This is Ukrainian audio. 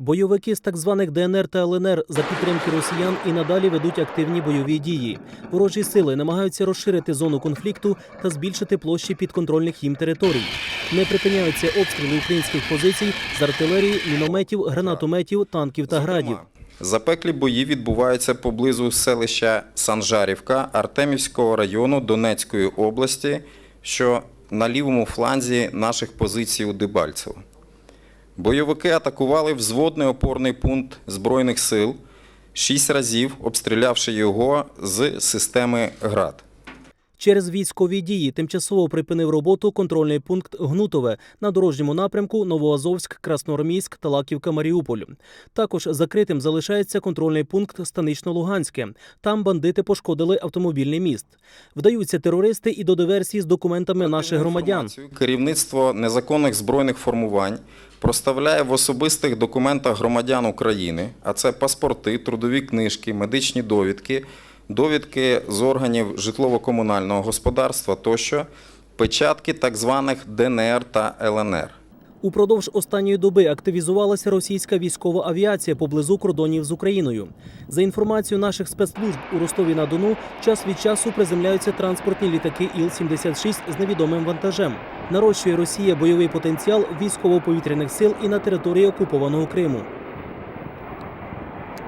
Бойовики з так званих ДНР та ЛНР за підтримки росіян і надалі ведуть активні бойові дії. Ворожі сили намагаються розширити зону конфлікту та збільшити площі підконтрольних їм територій. Не припиняються обстріли українських позицій з артилерії, мінометів, гранатометів, танків та градів. Запеклі бої відбуваються поблизу селища Санжарівка Артемівського району Донецької області, що на лівому фланзі наших позицій у Дебальцево. Бойовики атакували взводний опорний пункт Збройних сил шість разів, обстрілявши його з системи ГРАД. Через військові дії тимчасово припинив роботу контрольний пункт Гнутове на дорожньому напрямку Новоазовськ, Красноармійськ, Талаківка, Маріуполь. Також закритим залишається контрольний пункт Станично-Луганське. Там бандити пошкодили автомобільний міст. Вдаються терористи і до диверсій з документами наших громадян. Керівництво незаконних збройних формувань проставляє в особистих документах громадян України, а це паспорти, трудові книжки, медичні довідки, довідки з органів житлово-комунального господарства тощо, печатки так званих ДНР та ЛНР. Упродовж останньої доби активізувалася російська військова авіація поблизу кордонів з Україною. За інформацією наших спецслужб у Ростові на Дону, час від часу приземляються транспортні літаки Іл-76 з невідомим вантажем. Нарощує Росія бойовий потенціал військово-повітряних сил і на території окупованого Криму.